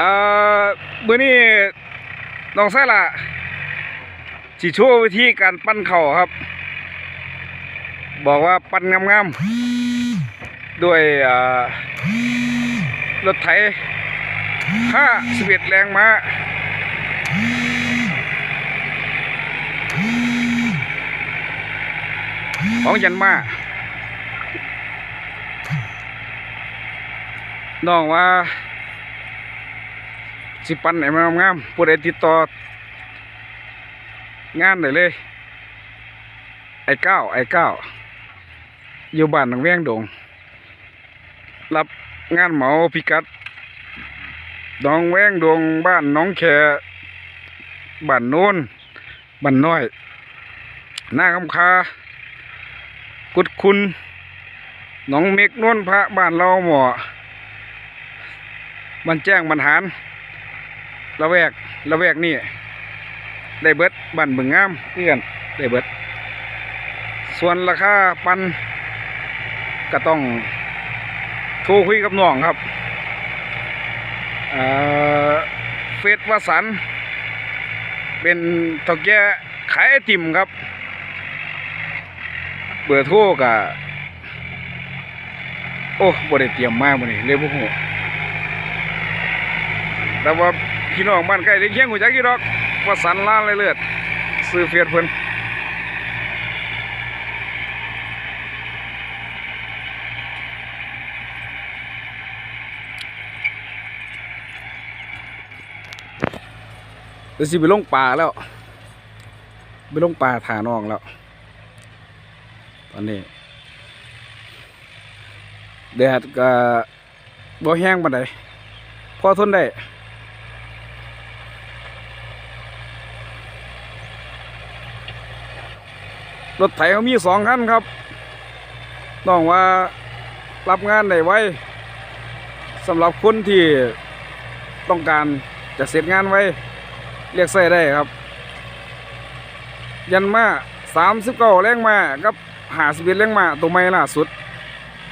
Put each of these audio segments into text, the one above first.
เอ่อมื้อนี้น้องไส้ละสิโชว์วิธีการปั้นเข่าครับ บอกว่าปั้นงามๆ ด้วยเอ่อรถไถ51แรงม้าของยันมาน้องว่า สิปันไหนมางามๆผู้ใดติดต่องานได้เลย ไอ้เก้าไอ้เก้าอยู่บ้านหนองแวงดง รับงานเหมาพิกัดหนองแวงดงบ้านน้องแคบ้านโน้นบ้านน้อย หน้าคำคากุดคุณหนองเมกโน้นพระบ้านเราหมอมันแจ้งบรรหาร ละแวกละแวกนี่ได้เบิดบ้านบึงงามเพื่อนได้เบิด ส่วนราคาปันก็ต้องโทรคุยกับน้องครับเฟสวสัน เป็นเท่าแก่ขายไอติมครับ เบอร์โทรกะโอ้บ่ได้เตรียมมาบ่นี่เลยบ่ฮู้แต่ว่า พี่น้องบ้านใกล้เคียงหูจักอยู่ดอกว่าสันล้านเลยเลือดซื้อเฟียดเพิ่นเดี๋ยวสิไปลงป่าแล้ว ไปลงป่าถานองแล้ว ตอนนี้แดดก็บ่แห้งปานใดพอทนได้ รถไถเขามีสองคันครับต้องว่ารับงานได้ไว้สำหรับคนที่ต้องการจะเสร็จงานไว้ เรียกใส่ได้ครับ ยันมาสามสิบเก้าแรงมากับหาสิบเอ็ดแรงมาตัวใหม่ล่าสุด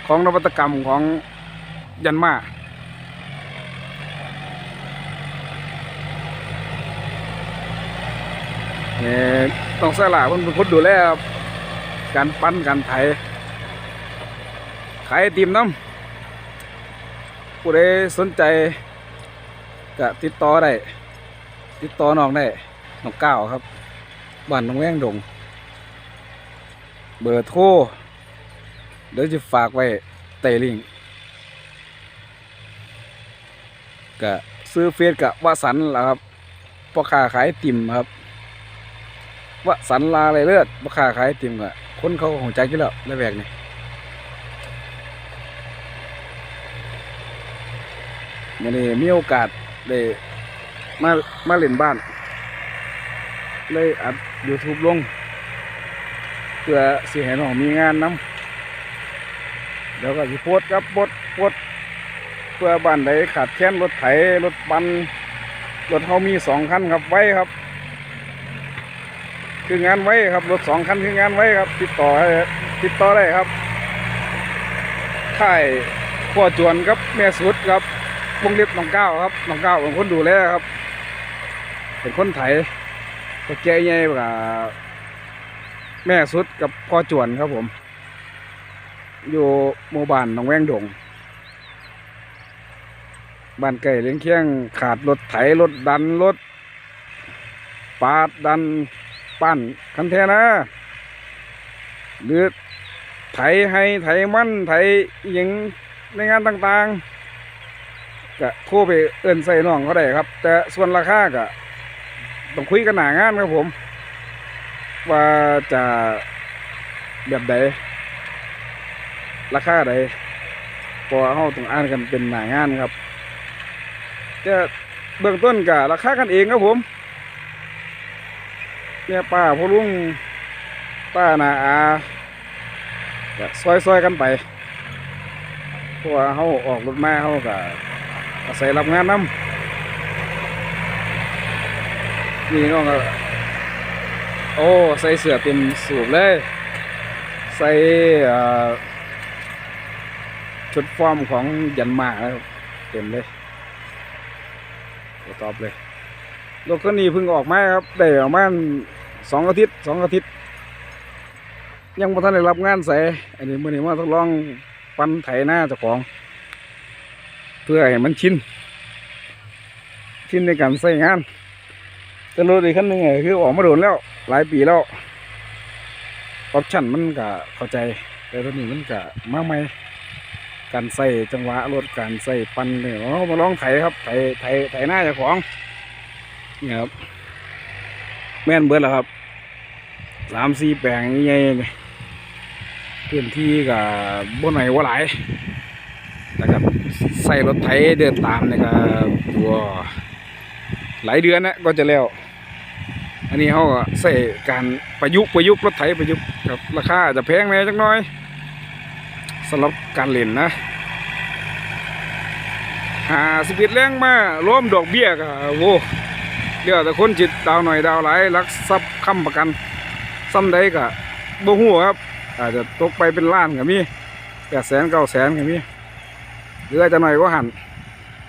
ของนวัตกรรมของยันมาเนี่ยต้องสละเพิ่นเป็นคนดูแลครับ การปั้นการไถขายติมน้ำผู้ใดสนใจก็ติดต่อได้ ติดต่อน้องได้น้องก้าวครับบ้านหนองแวงดง เบอร์โทรเดี๋ยวจะฝากไว้ใต้ลิงก์ก็ซื้อเฟซกับวสันต์ล่ะครับพ่อค้าขายติมครับ ว่าสันลาเลยเลือดพ่อค้าขายติมก็คนเขาของใจกันแล้วแล้วแบกนี่วันนี้มีโอกาสได้มามาเล่นบ้าน เลยอัด YouTube ลง เพื่อเสิให้น้องมีงานน้ำเดี๋ยวก็สิโพสต์ครับโพสโพสเพื่อบ้านใดขาดแคลนรถไถรถปันรถเขามีสองคันครับไว้ครับ คืองานไว้ครับรถสองคันคืองานไว้ครับ ติดต่อให้ติดต่อได้ครับค่ายพ่อจวนครับแม่สุดครับวงเล็บน้องเก้าครับน้องเก้าเป็นคนดูแลครับ เป็นคนไถก็แก่ใหญ่กับแม่สุดกับพ่อจวนครับผม อยู่หมู่บ้านหนองแวงดงบ้านไก่เลี้ยงเคียงขาดรถไถรถดันรถปาดดัน ปั้นคันแทนะหรือไถให้ไถมันไถอิหยังในงานต่างๆก็โทรไปเอินใส่น้องเขาได้ครับ แต่ส่วนราคาก็ต้องคุยกันหนางานครับผม ว่าจะแบบใดราคาใดพอเขาต้องอ่านกันเป็นหนางานครับจะเบื้องต้นกับราคากันเองครับผม เนี่ยป้าพ่อลุงป้านาอาก็ซอยๆกันไปเพราะว่าเขาออกรถมาเขาก็อาศัยรับงานนำนี่น้องก็โอ้ใส่เสื้อเต็มสูบเลย ใส่ชุดฟอร์มของยันมาครับเต็มเลยตอบเลยรถคันนี้เพิ่งออกมาครับได้ประมา สองอาทิตย์สองอาทิตย์ ยังบ่ทันได้รับงานใส่อันนี้มื่อนี้มาทดลองปั้นไถหน้าเจ้าของ เพื่อให้มันชินชินในการใช้งานแต่รถอีกคันหนึ่งคือออกมาโดนแล้ว หลายปีแล้วออปชั่นมันก็เข้าใจ แต่ตัวนี้มันก็มาใหม่การใส่จังหวะรถการใส่ปันเนี่ยเรามาลองไถครับไถไถไถหน้าเจ้าของนี่ครับแม่นเบิดแล้วครับ สามสี่แปลงใหญ่ๆนี่พื้นที่กับบนไหนว่าหลายแต่ก็ใส่รถไถเดินตามนี่ยก็ตัวหลายเดือนนะก็จะแล้ว อันนี้เขาก็ใส่การประยุกต์ประยุกต์รถไถประยุกต์ครับราคาอาจจะแพงแหน่จักน้อยสำหรับการเล่นนะหาสิบเอ็ดแรงมารวมดอกเบี้ยก็โว้เดี๋ยวแต่คนจิตดาวหน่อยดาวหลายรักทรัพย์ค้ำประกัน ซ้ำใดก็บ่ฮู้ครับ อาจจะตกไปเป็นล้านก็มีแปดแสนเก้าแสนก็มีหรืออาจจะหน่อยก็หัน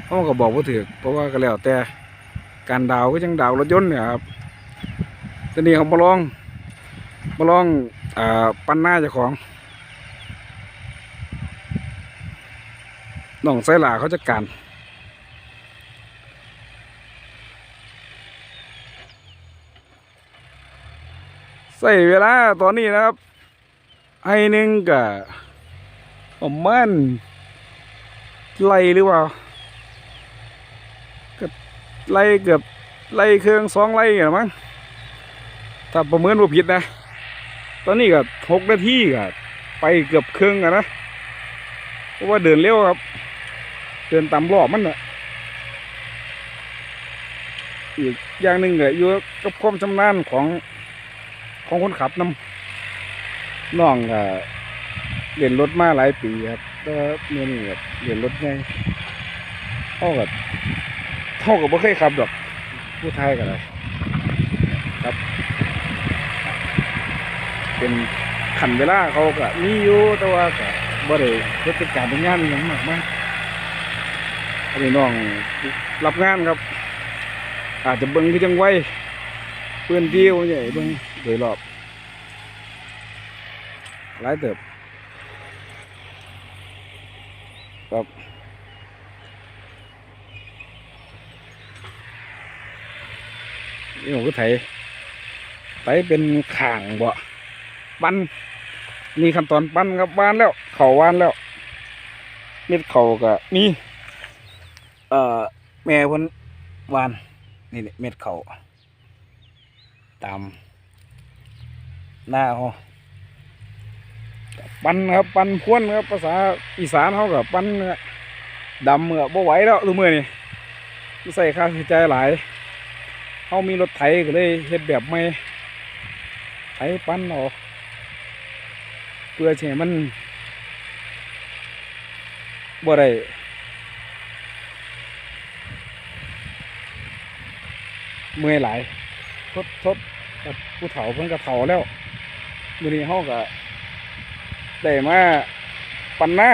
เขาก็บอกว่าถือเพราะว่าก็แล้วแต่การดาวก็จังดาวรถยนต์เนี่ยครับตอนนี้เขามาลองมาลองอปั้นหน้าเจ้าของน้องไซหลาเขาจัดการ ใส่เวลาตอนนี้นะครับ ให้หนึ่งกับประมาณไล่หรือเปล่าก็ไล่เกือบไล่เครื่องสองไล่เหรอมั้งถ้าประเมินว่าผิดนะ ตอนนี้ก็หกนาทีก็ไปเกือบเครึ่องอะนะเพราะว่าเดินเร็วครับ เดินตามรอบมันอะอีกอย่างหนึ่งก็อยู่กับความชำนาญของ ของคนขับนำน้องก็เรียนรถมาหลายปีครับแต่ว่าเมื่อนี้ก็เรียนรถไงเท่ากับเท่ากับไม่เคยขับดอกผู้ไทยก็ได้เป็นขันเวลาเขาก็มีอยู่แต่ว่าก็บ่ได้เฮ็ดเป็นการเป็นงานอหย่างมากมายอันนี้น้องรับงานครับ อาจจะเบิ่งคือจังไว้พื้นที่ว่าใหญ่เบิ่ง โดยรอบหลายเติบครับนี่ผมก็ไถไถเป็นข่างบ่ปั้นนี่ขั้นตอนปั้นครับวานแล้ว เข่าวานแล้วเม็ดเข่าก็มีเอ่อแม่พิ่นวานนี่นี่เม็ดเข่าตาม หน้าเขาปั้นครับ ปั้นพ้วนครับภาษาอีสานเขากับปั้นดำเมื่อบ่ไหวแล้วทุกมือนี่ใส่ค่าใช้จ่ายหลายเขามีรถไถก็เลยเฮ็ดแบบไม่ไถปั้นเอาเพื่อใช้มันบ่ได้เมื่อยหลายทดทดกับผู้เฒ่าเพิ่นก็เฒ่าแล้ว มือนี้เฮาก็ได้มาปันหน้า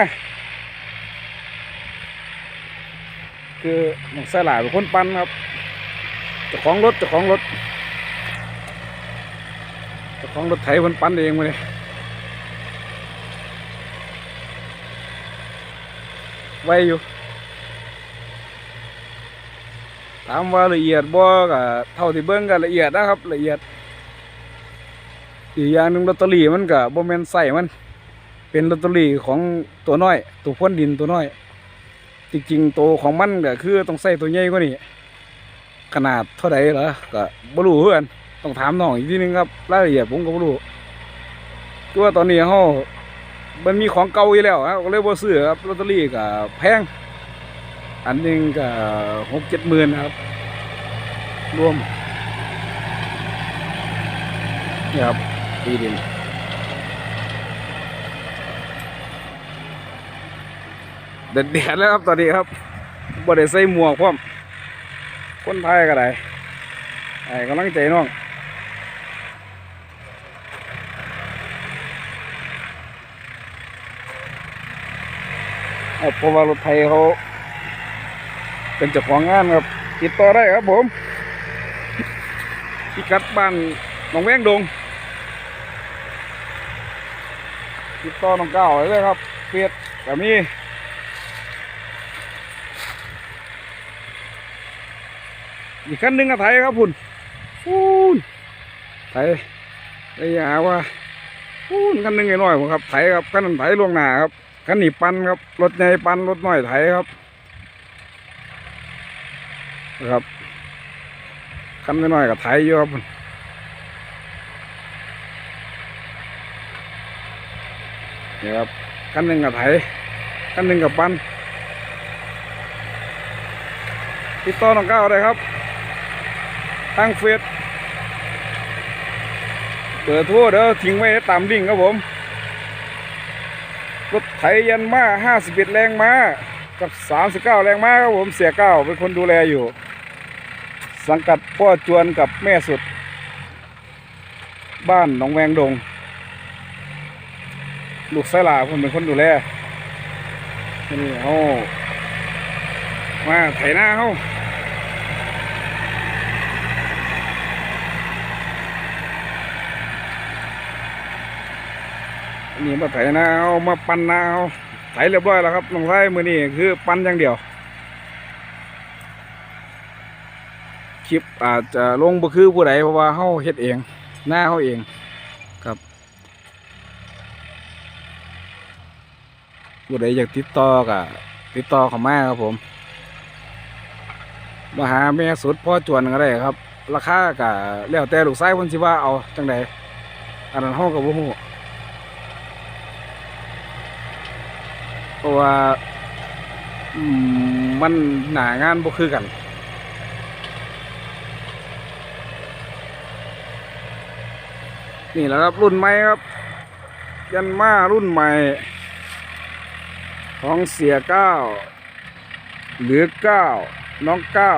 คือหนังสลายเป็นคนปันครับจ้าของรถจ้าของรถจ้าของรถไถเพิ่นปันเองมือนี้ไวอยู่ถามว่าละเอียดบ่ก็เท่าที่เบิ่งก็ละเอียดนะครับละเอียด อีกอย่างหนึ่งลอตเตอรี่มันก็บ่แมนใส่มัน เป็นลอตเตอรี่ของตัวน้อย ตัวพ่นดินตัวน้อย จริงๆตัวของมันก็คือต้องใส่ตัวใหญ่กว่านี้ขนาดเท่าใดเหรอก็บรู้คือนต้องถามน้องอีกทีนึงครับรายละเอียดผมก็บรู้คือว่าตอนนี้เฮามันมีของเก่าอยู่แล้วครับก็เลยบ่ซื้อครับลอตเตอรี่ก็แพง อันหนึงก็หกเจ็ดหมื่นครับ รวมนี่ครับ ปีดินเด็ดเดดแล้วครับตอนนี้ครับบ่ได้ใส่หมวกพร้อมคนไทยก็ได้ไอ้กำลังใจน้องเอาเพราะว่ารถไทยเขาเป็นเจ้าของงานครับ ติดต่อได้ครับผมพิกัดบ้านหนองแวงดง ติดต่อน้องเก้าไว้เลยครับเฟียดก็มีอีกคันหนึ่งอะไทยครับพุ่นพูนไทยไอ้ยาว่าพูนคันหนึ่งไอ้น้อยผมครับไทยครับคันนั้นไทยลวงหนาครับคันนี้ปันครับรถใหญ่ปันรถน้อยไทยครับนะครับคันน้อยกับไทยอยู่ครับ นี่ครับคันหนึ่งกับไทยคันหนึ่งกับปันติดต่อน้องเก้าได้ครับทางเฟซเปิดทั่วเด้อทิ้งไว้ตามลิงครับผม รถไถยันมา51แรงม้ากับ39แรงม้าครับผมเสียเก้าเป็นคนดูแลอยู่ สังกัดพ่อจวนกับแม่สุด บ้านหนองแวงดง ลูกไสลาผมเป็นคนดูแลนี่เขามาไถหน้าเขาอันนี้มาไถนาเอามาปั้นนาเอาไถเรียบร้อยแล้วครับลงไส้มือนี่คือปั้นอย่างเดียว คลิปอาจจะลงบ่คือผู้ใดเพราะว่าเฮาเฮ็ดเอง หน้าเฮาเองครับ ผู้ใดอยากติดต่อก็ติดต่อเขามาครับผมมาหาแม่สุดพ่อจวนก็ได้ครับ ราคาก็แล้วแต่ลูกชายเพิ่นสิว่าเอาจังใดอันนั้นเฮาก็บ่ฮู้เพราะว่ามมันหนางานบ่คือกันนี่แหละครับรุ่นใหม่ครับ ยันมารุ่นใหม่ ของเสียเก้าหรือเก้าน้องเก้า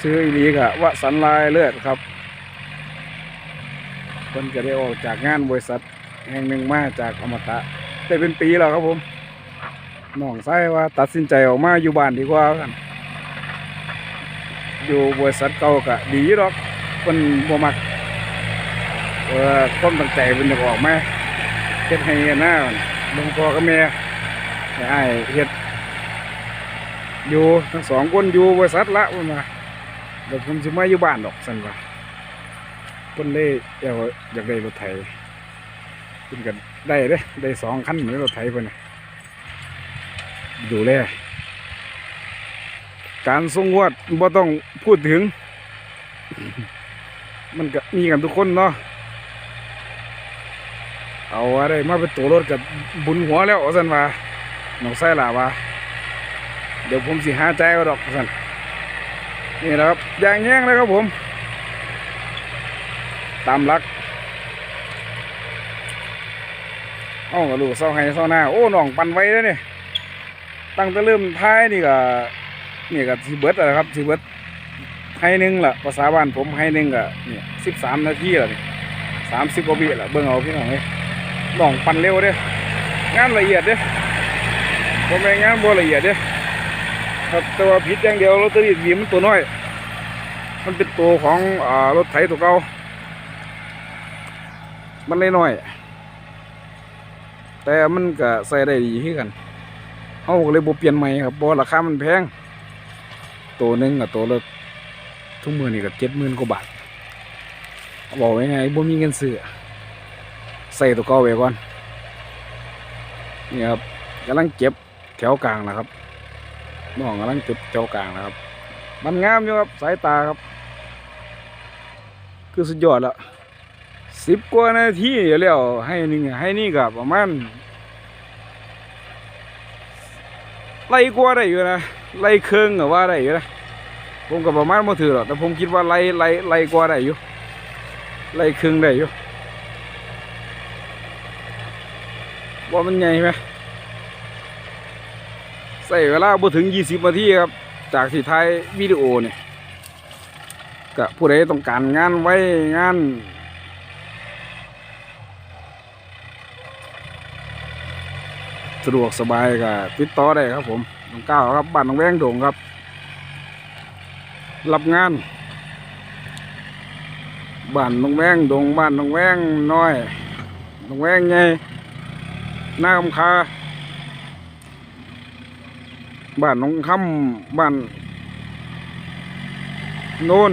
ชื่ออีลีกะวสันลายเลือดครับคนจะได้ออกจากงานบริษัทแห่งหนึ่งมาจากอมตะได้เป็นปีแล้วครับผมน้องไส้ว่าตัดสินใจออกมาอยู่บ้านดีกว่ากันอยู่บริษัทเก่ากะดีหรอกคนบ่มักเออความตั้งใจเป็นจะออกมาเฮ็ดให้หน้ากันลุงพ่อกับแม่ ให้อ้ายเฮ็ดอยู่ทั้งสองคนอยู่บริษัทละว่ามาเดี๋ยวผมจะมาอยู่บ้านดอกสันว่าคนได้อยากอยากได้รถไถขึ้นกันได้เด้ได้สองคันเหมือนรถไถเพิ่นดูแลการส่งวดบ่ต้องพูดถึง มันก็มีกันทุกคนเนาะเอาอะไรมาเป็นตัวรถกับบุญหัวแล้วว่าซั่นว่า น้องไส้ล่ะว่า เดี๋ยวผมสิหาใจเอาดอกว่าซั่นนี่แหละครับอย่างแย่งเลยครับผม ตามลักเอ้าก็ลูกเศร้าให้เศร้าหน้า โอ้หนองปันไว้แล้วเนี่ยตั้งแต่เริ่มท้ายนี่ก็นี่ก็สิเบิดแล้วครับสิเบิดให้หนึ่งละภาษาบ้านผมให้หนึ่งก็เนี่ยสิบสามนาทีล้วนี่สามสิบกว่าวิละเบิ่งเอาพี่น้องเอ้ยน้องปันเร็วเด้งานละเอียดเด้ ผมแม่งานบ่ละเอียดเด้ครับแต่ว่าผิดอย่างเดียวลอตเตอรี่บีมันตัวน้อย มันเป็นตัวของอ่ารถไถตัวเก่ามันเลยน้อย แต่มันก็ใส่ได้ดีขึ้นกันเขาเลยบเปลี่ยนใหม่ครับเพราะราคามันแพง ตัวหนึ่งกับตัวละทุกมือนี่ก็เจ็ดหมื่นกว่าบาทบอกไงายๆบ่มีเงินซื้อใส่ตัวเก่าไว้ก่อนนี่ครับกำลังเก็บ แถวกลางนะครับน้องกำลังเก็บแถวกลางนะครับ มันงามอยู่ครับสายตาครับ คือสุดยอดล้วสิบกว่านาทีเดี๋ยวแล้วให้หนึ่งให้นี่ก็ประมาณไล่กว่าได้อยู่นะไล่เครื่องก็ว่าได้อยู่นะผมก็ประมาณบ่ถือหรอกแต่ผมคิดว่าไล่ไล่ไล่กว่าได้อยู่ไล่เครื่องได้อยู่ว่ามันใหญ่ไหม ใส่เวลาบ่ถึงยี่สิบนาทีครับ จากที่ถ่ายวิดีโอเนี่ยก็ผู้ใดต้องการงานไว้งานสะดวกสบายก็ติดต่อได้ครับผมน้องก้าวครับบ้านน้องแวงโด่งครับ รับงานบ้านนองแวงโด่งบ้านนองแวงน้อยนองแวงไงหน้าคำคา บ้านนองคำบ้านโนน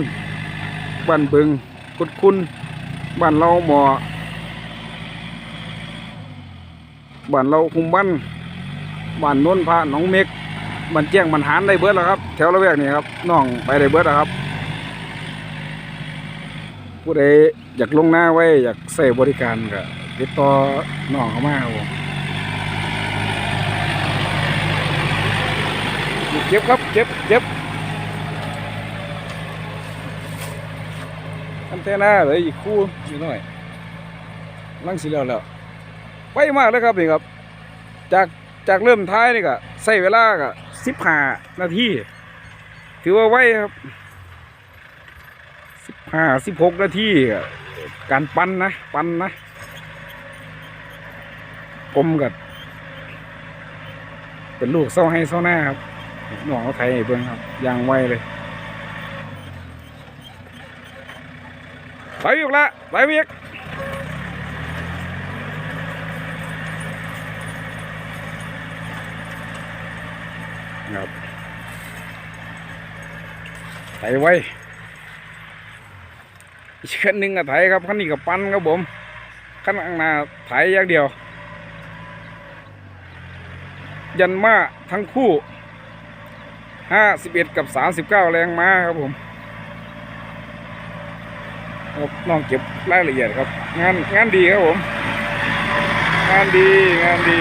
บ้านบึงกุดคุณบ้านเราหมอบ้านเราคุมบ้านบ้านโน้นพระหนองเม็กบ้านแจ้งบ้านหานได้เบิดแล้วครับ แถวละแวกนี้ครับน้องไปได้เบิดแล้วครับ ผู้ใดอยากลงหน้าไว้อยากใส่บริการก็ติดต่อน้องเขามาครับผม เก็บครับเก็บเก็บอันเทน่าเหลยอีกคู่อยู่หน่อยลังสีแล้วแล้วไปมากเลยครับนี่ครับ จากจากเริ่มท้ายนี่ก็ใส่เวลาก็สิบห้านาทีถือว่าไวครับสิบห้าสิบหกนาทีการปั้นนะ ปั้นนะผมกับเป็นลูกเศร้าให้เศร้าหน้าครับ หน่องเขาไทยให้เบิ่งครับยางไวเลยไปอีกละไปอีกครับไปไว้อีกคันหนึ่งอะไถครับคันนี้กับปั้นครับผมคันข้างหน้าไถอย่างเดียว ยันมาทั้งคู่ ห้าสิบเอ็ดกับสามสิบเก้าแรงม้าครับผมครับน้องเก็บรายละเอียดครับ งานงานดีครับผม งานดีงานดี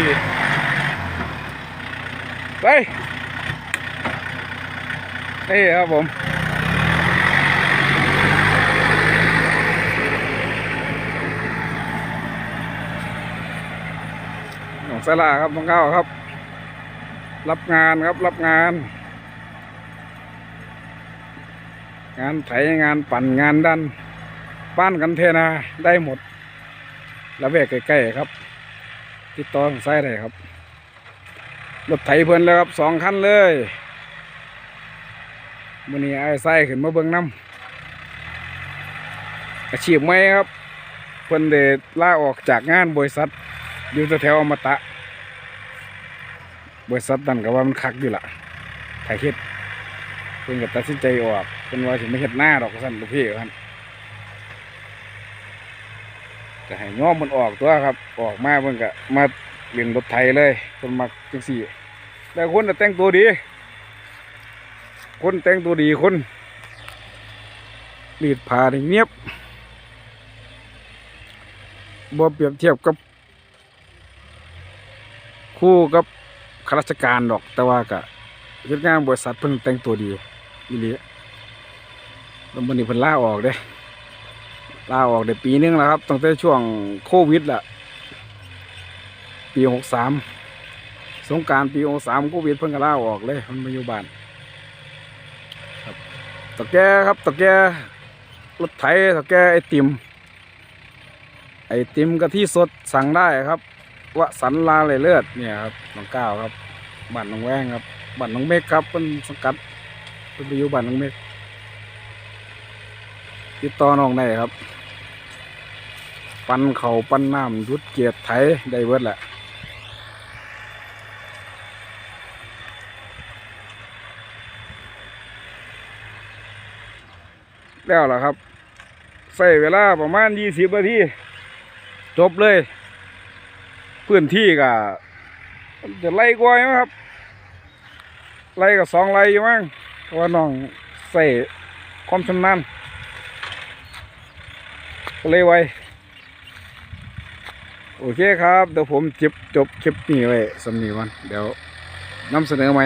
ไปนี่ครับผมหนองสลาครับต้องเข้าครับ รับงานครับรับงาน งานไถงานปั่นงานดันป้านกันเทนาได้หมดระแวกใกล้ๆครับ ติดต่อทางซ้ายได้ครับรถไถเพิ่นแล้วครับสองคันเลยมื่อนี้ไอ้ไส้ขึ้นมาเบิ่งน้ำอาชีพใหม่ครับเพิ่นเดล่าออกจากงานบริษัทอยู่แถวอมตะ บริษัทนั่นก็ว่ามันคักอยู่ละถ่ายเฮ็ดเพิ่อนก็ตัดสินใจออก เพิ่นว่าสิไม่เฮ็ดหน้าดอกสั่นลูกพี่ครับจะให้ย้อมมันออกตัวครับ ออกมาเพิ่นก็มาเรียนรถไถเลยเพิ่นมักจังซี่ แต่คนน่แต่งตัวดี คนแต่งตัวดีคนรีดผ้านเนียบบ่เปรียบเทียบกับ คู่กับข้าราชการดอกแต่ว่าก็เฮ็ดงานบริษัทเพิ่นแต่งตัวดีอีหลี แล้วมื้อนี้เพิ่นลาออกเด้ล่าออกได้ปีหนึงแล้วครับตั้งแต่ช่วงโควิดล่ะปี63สงการปี63โควิดเพิ่นก็ล่าออกเลยเพิ่นมาอยู่บ้านครับตะแกครับตะแกรถไถตะแกไอติม ไอติมกะทิสดสั่งได้ครับวสันลาเลยเลือดเนี่ยครับน้องก้าวครับบ้านน้องแวงครับบ้านน้องเมฆครับเป็นสังกัดเป็นไปอยู่บ้านน้องเมฆ ติดต่อน้องได้ครับ ปันเขาปันน้ำยุดเกียรติไถได้เบิดแหละแล้วล่ะครับ ใส่เวลาประมาณยี่สิบนาทีจบเลย พื้นที่ก็จะไล่กว่าอยู่ครับ ไล่กับสองไล่อยู่มั้งเพราะว่าน้องใส่ความชำนาญ ก็เลยไวโอเคครับเดี๋ยวผมจิบจบคลิปนี้ไว้สำนีวันเดี๋ยวนำเสนอใหม่